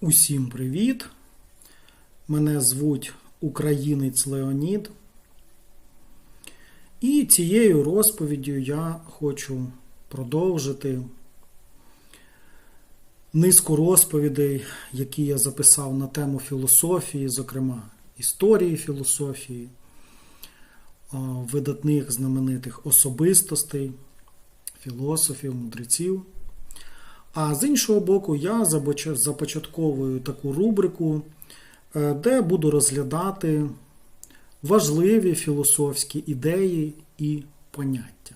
Усім привіт! Мене звуть Українець Леонід. І цією розповіддю я хочу продовжити низку розповідей, які я записав на тему філософії, зокрема історії філософії, видатних знаменитих особистостей, філософів, мудреців. А з іншого боку, я започатковую таку рубрику, е, де буду розглядати важливі філософські ідеї і поняття.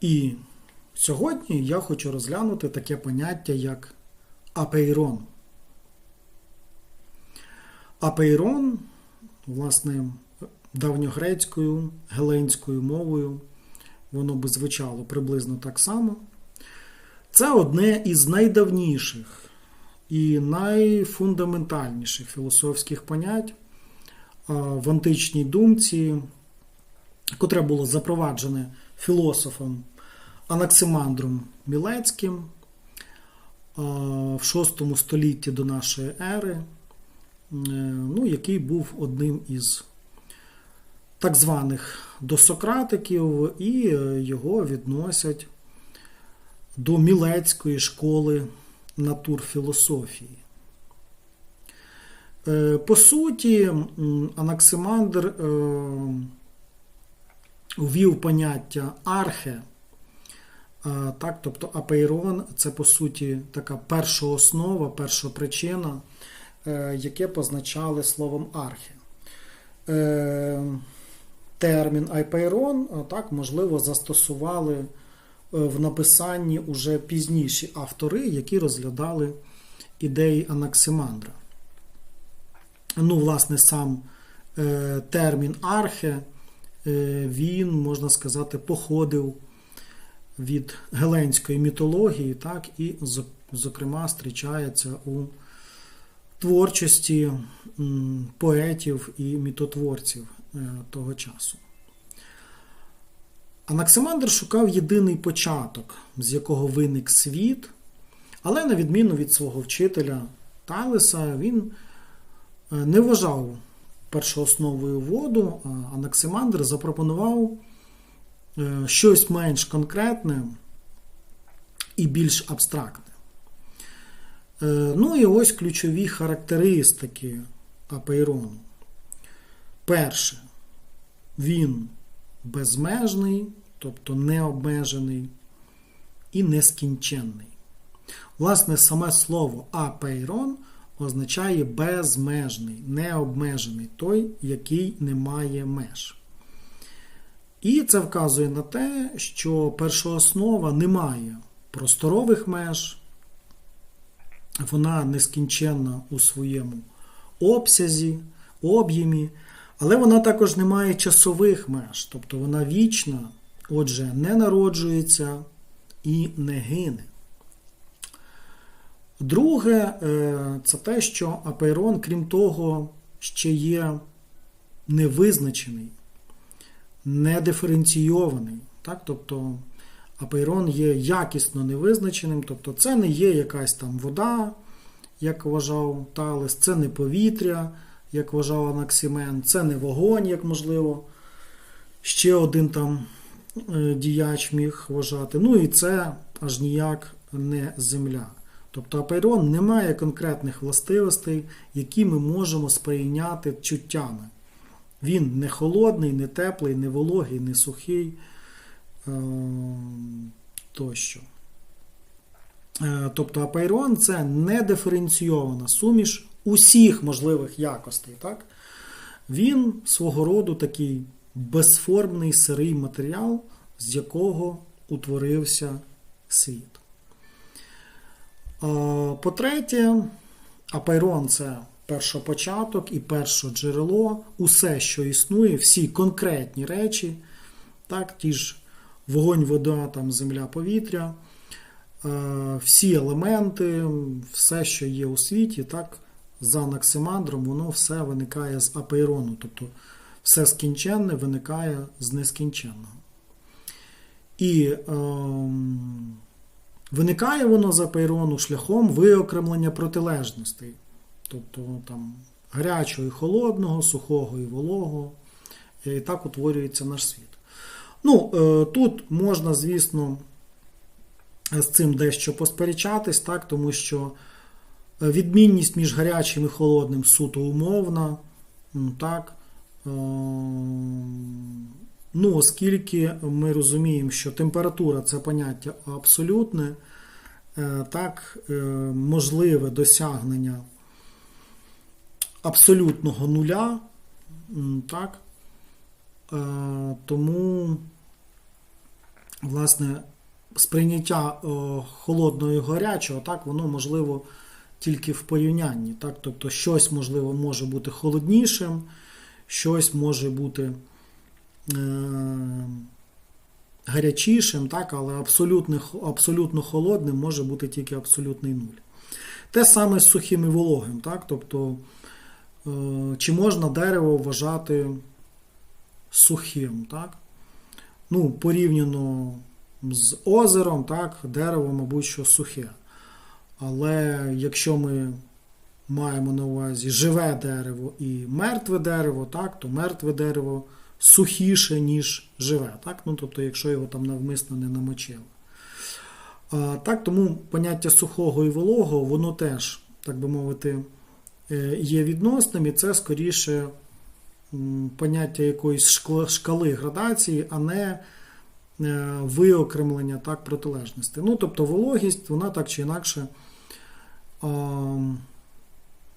І сьогодні я хочу розглянути таке поняття, як апейрон. Апейрон, власне, давньогрецькою, геленською мовою воно би звучало приблизно так само. Це одне із найдавніших і найфундаментальніших філософських понять в античній думці, котре було запроваджене філософом Анаксимандром Мілецьким в VI столітті до нашої ери, ну, який був одним із так званих досократиків, і е, його відносять до Мілецької школи натурфілософії. Е, По суті, Анаксимандр е, ввів поняття архе, так, тобто апейрон це по суті така перша основа, перша причина, яке позначали словом архе. Термін айпейрон так, можливо застосували е, в написанні уже пізніші автори, які розглядали ідеї Анаксимандра. Ну, власне, сам е, термін архе, е, він, можна сказати, походив від геленської мітології, так, і, зокрема, зустрічається у творчості поетів і мітотворців того часу. Анаксимандр шукав єдиний початок, з якого виник світ, але, на відміну від свого вчителя Талеса, він е, не вважав першоосновою воду, Анаксимандр запропонував е, щось менш конкретне і більш абстрактне. Е, Ну і ось ключові характеристики апейрону. Перше, він безмежний, тобто необмежений і нескінченний. Власне, саме слово апейрон означає безмежний, необмежений, той, який не має меж. І це вказує на те, що першооснова не має просторових меж, вона нескінченна у своєму обсязі, об'ємі, але вона також не має часових меж, тобто вона вічна, отже, не народжується і не гине. Друге, е, це те, що апейрон, крім того, ще є невизначений, недиференційований. Так? Тобто апейрон є якісно невизначеним, тобто це не є якась там вода, як вважав Талес, це не повітря, як вважав Анаксимен, це не вогонь, як можливо, ще один там е, діяч міг вважати. Ну і це аж ніяк не земля. Тобто апейрон не має конкретних властивостей, які ми можемо сприйняти чуттями. Він не холодний, не теплий, не вологий, не сухий е, тощо. Е, Тобто апейрон це недиференційована суміш усіх можливих якостей. Так? Він свого роду такий безформний сирий матеріал, з якого утворився світ. Е, По-третє, апейрон це першопочаток і першоджерело, усе, що існує, всі конкретні речі, так, ті ж вогонь, вода, там, земля, повітря, всі елементи, все, що є у світі, так, за Анаксимандром, воно все виникає з апейрону. Тобто все скінченне виникає з нескінченного. І ем, виникає воно з апейрону шляхом виокремлення протилежностей. Тобто там гарячого і холодного, сухого і вологого. І так утворюється наш світ. Ну, е, тут можна, звісно, з цим дещо посперечатись, так, тому що е, відмінність між гарячим і холодним суто умовна. Так, Е, ну, оскільки ми розуміємо, що температура це поняття абсолютне, е, так, можливе досягнення абсолютного нуля, так, тому, власне, сприйняття е, холодного і гарячого, так, воно можливо тільки в порівнянні. Так? Тобто щось, можливо, може бути холоднішим, щось може бути е, гарячішим, так? але абсолютно, абсолютно холодним може бути тільки абсолютний нуль. Те саме з сухим і вологим. Так? Тобто, е, чи можна дерево вважати сухим, так? Ну, порівняно з озером, так, дерево, мабуть, що сухе. Але якщо ми маємо на увазі живе дерево і мертве дерево, так, то мертве дерево сухіше, ніж живе. Так? Ну, тобто, якщо його там навмисно не намочили. А, так, тому поняття сухого і вологого, воно теж, так би мовити, е, є відносним, і це скоріше поняття якоїсь шкали градації, а не виокремлення так, протилежності. Ну, тобто вологість, вона так чи інакше а,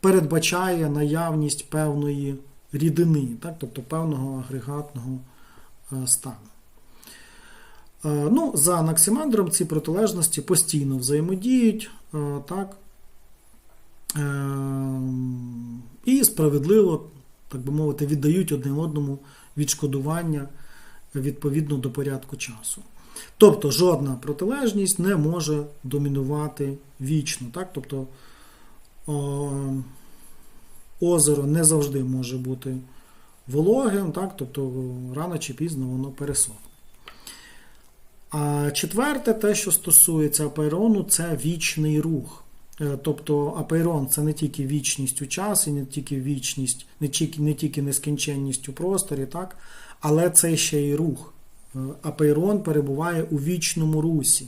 передбачає наявність певної рідини, так, тобто певного агрегатного е, стану. Е, Ну, за анаксимандром ці протилежності постійно взаємодіють, е, так, е, і справедливо, так би мовити, віддають один одному відшкодування відповідно до порядку часу. Тобто жодна протилежність не може домінувати вічно. Так? Тобто о, озеро не завжди може бути вологим, так? тобто рано чи пізно воно пересохне. А четверте, те, що стосується апейрону, це вічний рух. Е, Тобто апейрон це не тільки вічність у часі, не тільки вічність, не тільки, не тільки нескінченність у просторі, так? Але це ще й рух. Е, Апейрон перебуває у вічному русі,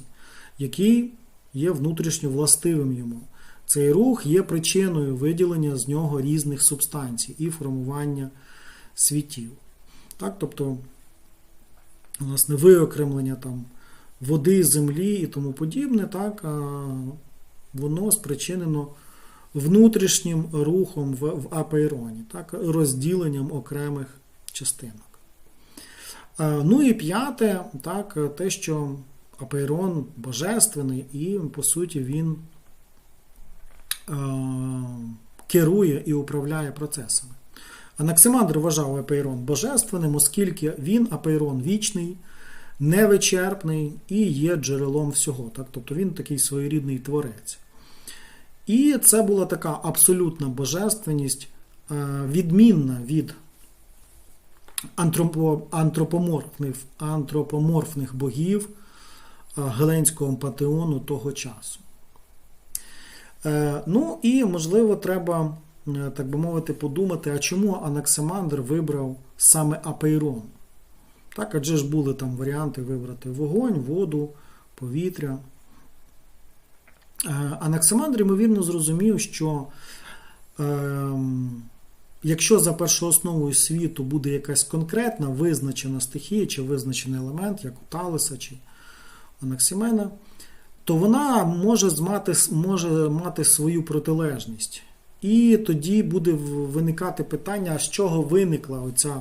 який є внутрішньо властивим йому. Цей рух є причиною виділення з нього різних субстанцій і формування світів. Так, тобто, власне, виокремлення там, води, землі і тому подібне, так, воно спричинено внутрішнім рухом в, в апейроні, так, розділенням окремих частинок. Е, Ну і п'яте, так, те, що апейрон божественний, і, по суті, він е, керує і управляє процесами. Анаксимандр вважав апейрон божественним, оскільки він апейрон вічний, невичерпний і є джерелом всього. Так? Тобто він такий своєрідний творець. І це була така абсолютна божественність, е, відмінна від антропоморфних, антропоморфних богів е, Геленського пантеону того часу. Е, Ну і, можливо, треба, е, так би мовити, подумати, а чому Анаксимандр вибрав саме Апейрон? Так, адже ж були там варіанти вибрати вогонь, воду, повітря. Анаксимандр, ймовірно, зрозумів, що ем, якщо за першоосновою світу буде якась конкретна визначена стихія чи визначений елемент, як у Талеса чи Анаксимена, то вона може мати, може мати свою протилежність. І тоді буде виникати питання, з чого виникла оця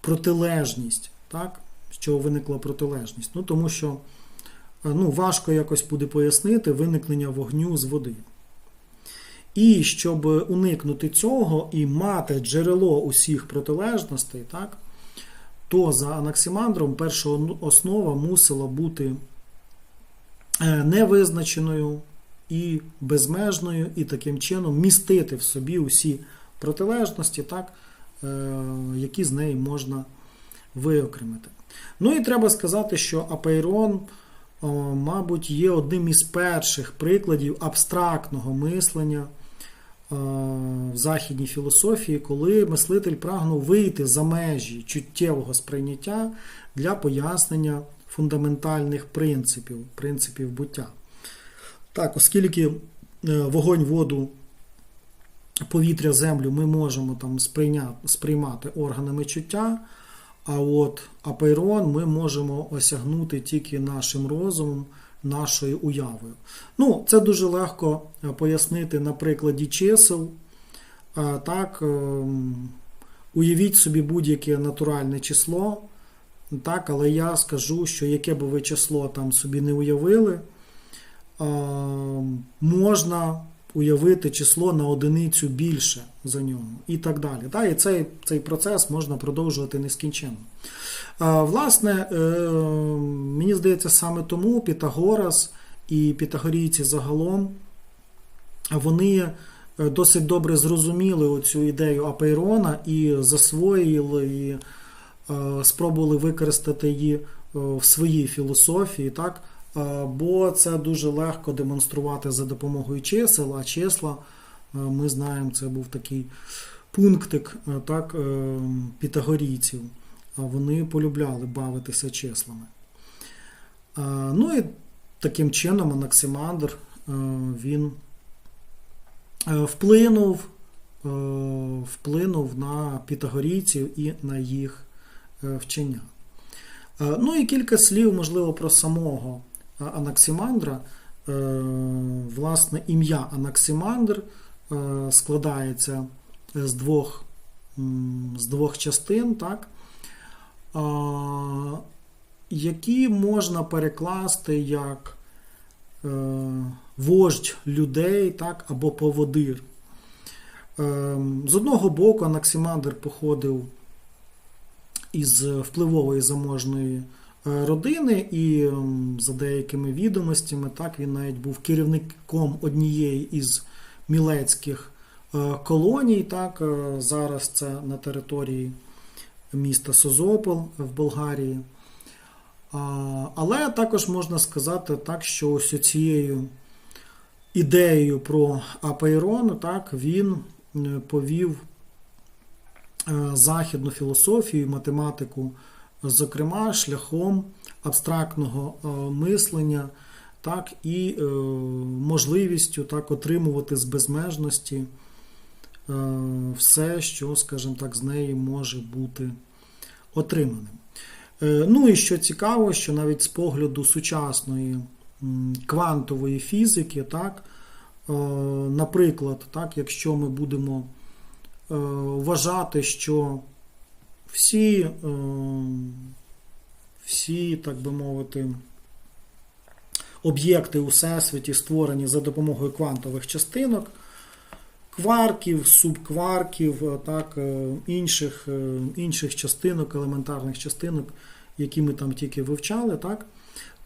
протилежність. Так? З чого виникла протилежність? Ну, тому що е, ну, важко якось буде пояснити виникнення вогню з води. І щоб уникнути цього і мати джерело усіх протилежностей, так, то за Анаксимандром перша основа мусила бути е, невизначеною і безмежною, і таким чином містити в собі усі протилежності, так, е, які з неї можна виокремити. Ну і треба сказати, що Апейрон мабуть, є одним із перших прикладів абстрактного мислення в західній філософії, коли мислитель прагнув вийти за межі чуттєвого сприйняття для пояснення фундаментальних принципів, принципів буття. Так, оскільки е, вогонь, воду, повітря, землю ми можемо там сприйняти, сприймати органами чуття, а от апейрон ми можемо осягнути тільки нашим розумом, нашою уявою. Ну, це дуже легко е, пояснити на прикладі чисел. Так, ем, уявіть собі будь-яке натуральне число. Так, але я скажу, що яке би ви число там собі не уявили, можна уявити число на одиницю більше за нього і так далі. Так, і цей, цей процес можна продовжувати нескінченно. Власне, е, мені здається, саме тому Пітагорас і пітагорійці загалом вони е, досить добре зрозуміли оцю ідею Апейрона і засвоїли і е, спробували використати її в своїй філософії, так? Е, бо це дуже легко демонструвати за допомогою чисел, а числа, е, ми знаємо, це був такий пунктик е, так, пітагорійців. Вони полюбляли бавитися числами. Ну і таким чином Анаксимандр він вплинув, вплинув на пітагорійців і на їх вчення. Ну і кілька слів, можливо, про самого Анаксимандра. Е, Власне, ім'я Анаксимандр е, складається з двох, з двох частин, так? Які можна перекласти як е, вождь людей так, або поводир. З одного боку, Анаксимандр походив із впливової заможної родини, і за деякими відомостями, так, він навіть був керівником однієї із мілецьких е, колоній. Так, е, зараз це на території міста Созопол в Болгарії. Але також можна сказати так, що ось цією ідеєю про Апейрон, так, він е, повів е, західну філософію, математику, зокрема, шляхом абстрактного е, мислення, так, і е, можливістю так, отримувати з безмежності е, все, що, скажімо так, з неї може бути отриманим. Ну і що цікаво, що навіть з погляду сучасної квантової фізики, так, наприклад, так, якщо ми будемо вважати, що всі, е, всі, так би мовити, об'єкти у всесвіті створені за допомогою квантових частинок, кварків, субкварків, е, так, е, інших, е, інших частинок, елементарних частинок, які ми там тільки вивчали, так,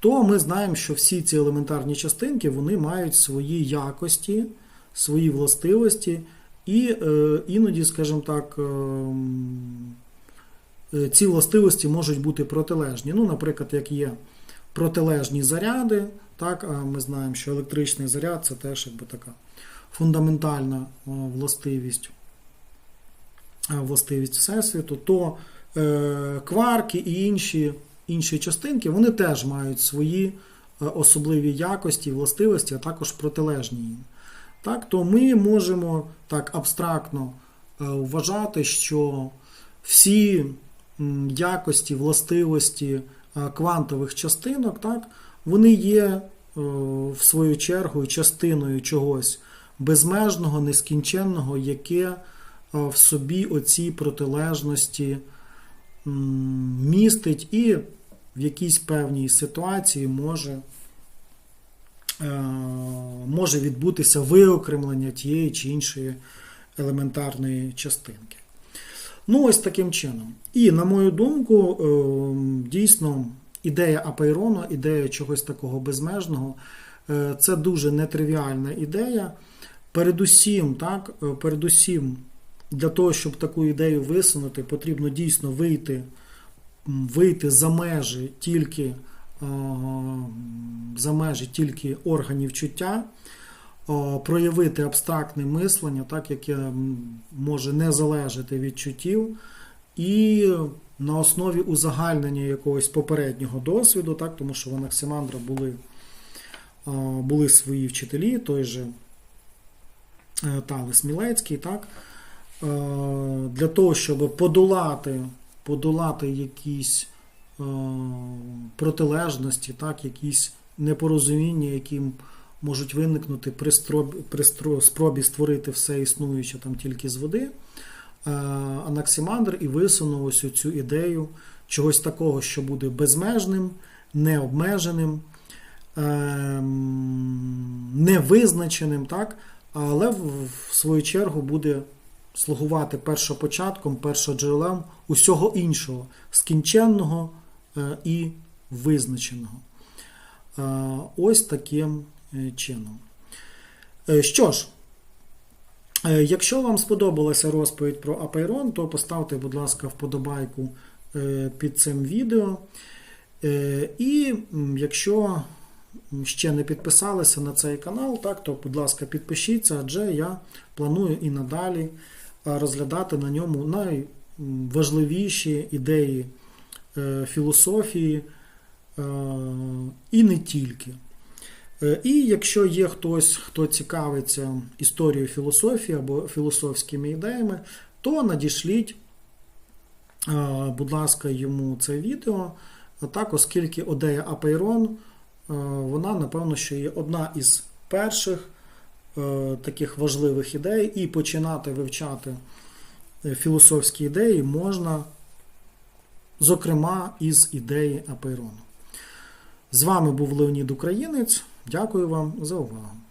то ми знаємо, що всі ці елементарні частинки вони мають свої якості, свої властивості, і іноді, скажімо так, е, е, ці властивості можуть бути протилежні. Ну, наприклад, як є протилежні заряди, так, а ми знаємо, що електричний заряд це теж якби така фундаментальна властивість, е, властивість Всесвіту, то е, кварки і інші, інші частинки вони теж мають свої е, особливі якості, властивості, а також протилежні їм. Так, то ми можемо так абстрактно е, вважати, що всі якості, властивості е, квантових частинок, так, вони є е, в свою чергу частиною чогось безмежного, нескінченного, яке е, в собі оці протилежності містить і в якійсь певній ситуації може, може відбутися виокремлення тієї чи іншої елементарної частинки. Ну, ось таким чином. І, на мою думку, е, дійсно, ідея Апейрона, ідея чогось такого безмежного, е, це дуже нетривіальна ідея. Передусім, так, е, передусім, для того, щоб таку ідею висунути, потрібно дійсно вийти, вийти за межі тільки е, за межі тільки органів чуття, проявити абстрактне мислення, так, яке може не залежати від чуттів, і на основі узагальнення якогось попереднього досвіду, так, тому що в Анаксимандра були, е, були свої вчителі, той же е, Талес Мілецький, так, е, для того, щоб подолати, подолати якісь е, протилежності, так, якісь непорозуміння, які можуть виникнути при, строб- при спробі створити все існуюче там тільки з води. Е, Анаксимандр і висунув ось цю ідею чогось такого, що буде безмежним, необмеженим, ем, невизначеним, так? але в, свою чергу буде слугувати першопочатком, першоджерелем усього іншого, скінченного е, і визначеного. Е, Ось таким чином. Е, Що ж, е, якщо вам сподобалася розповідь про Апейрон, то поставте, будь ласка, вподобайку е, під цим відео. Е, І якщо ще не підписалися на цей канал, так, то, будь ласка, підпишіться, адже я планую і надалі е, розглядати на ньому найважливіші ідеї е, філософії е, і не тільки. Е, І якщо є хтось, хто цікавиться історією філософії або філософськими ідеями, то надішліть, е, будь ласка, йому це відео. Так, оскільки Одея Апейрон, е, вона, напевно, що є одна із перших таких важливих ідей, і починати вивчати філософські ідеї можна, зокрема, із ідеї Апейрону. З вами був Леонід Українець. Дякую вам за увагу.